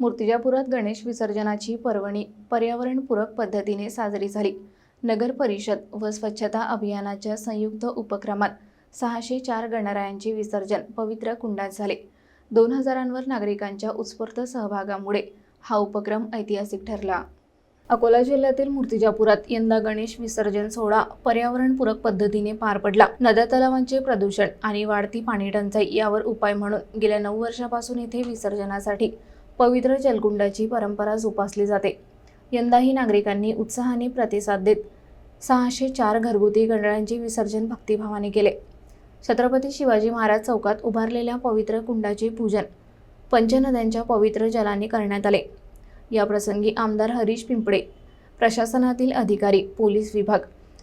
मूर्तिजापुरात गणेश विसर्जनाची पर्वणी पर्यावरणपूरक पद्धतीने साजरी झाली. नगर परिषद व स्वच्छता अभियानाच्या संयुक्त उपक्रमात सहाशे चार गणरायांचे विसर्जन पवित्र कुंडात झाले. दोन हजारांवर नागरिकांच्या उत्स्फूर्त सहभागामुळे हा उपक्रम ऐतिहासिक ठरला. अकोला जिल्ह्यातील मूर्तिजापुरात यंदा गणेश विसर्जन सोहळा पर्यावरणपूरक पद्धतीने पार पडला. नद्या तलावांचे प्रदूषण आणि वाढती पाणी टंचाई यावर उपाय म्हणून गेल्या नऊ वर्षापासून येथे विसर्जनासाठी पवित्र जलकुंडाची परंपरा जोपासली जाते. यंदाही नागरिकांनी उत्साहाने प्रतिसाद देत सहाशे चार घरगुती गंडळांचे विसर्जन भक्तिभावाने केले. छत्रपती शिवाजी महाराज चौकात उभारलेल्या पवित्र कुंडाचे पूजन पंचनद्यांच्या पवित्र जलाने करण्यात आले. या प्रसंगी आमदार हरीश पिंपळे प्रशासनातील अधिकारी पोलीस विभाग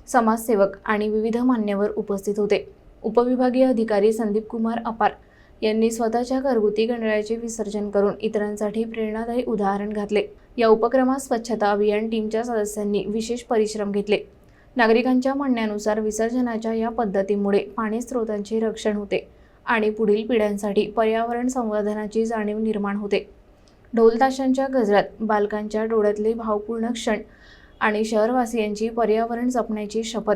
समाजसेवक आणि विविध मान्यवर उपस्थित होते. उपविभागीय अधिकारी संदीप कुमार अपार यांनी स्वतःच्या घरगुती गणरायाचे विसर्जन करून इतरांसाठी प्रेरणादायी उदाहरण घातले. या उपक्रमात स्वच्छता अभियान टीमच्या सदस्यांनी विशेष परिश्रम घेतले. नागरिकांच्या म्हणण्यानुसार विसर्जनाच्या या पद्धतीमुळे पाणी स्रोतांचे रक्षण होते आणि पुढील पिढ्यांसाठी पर्यावरण संवर्धनाची जाणीव निर्माण होते. ढोलताशांच्या गजरात बालकांच्या डोळ्यातले भावपूर्ण क्षण आणि शहरवासियांची पर्यावरण जपण्याची शपथ.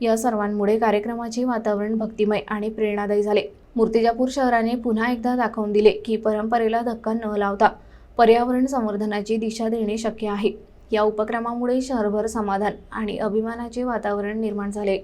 या सर्वांमुळे कार्यक्रमाचे वातावरण भक्तिमय आणि प्रेरणादायी झाले. मूर्तिजापूर शहराने पुन्हा एकदा दाखवून दिले की परंपरेला धक्का न लावता पर्यावरण संवर्धनाची दिशा देणे शक्य आहे. या उपक्रमामुळे शहरभर समाधान आणि अभिमानाचे वातावरण निर्माण झाले.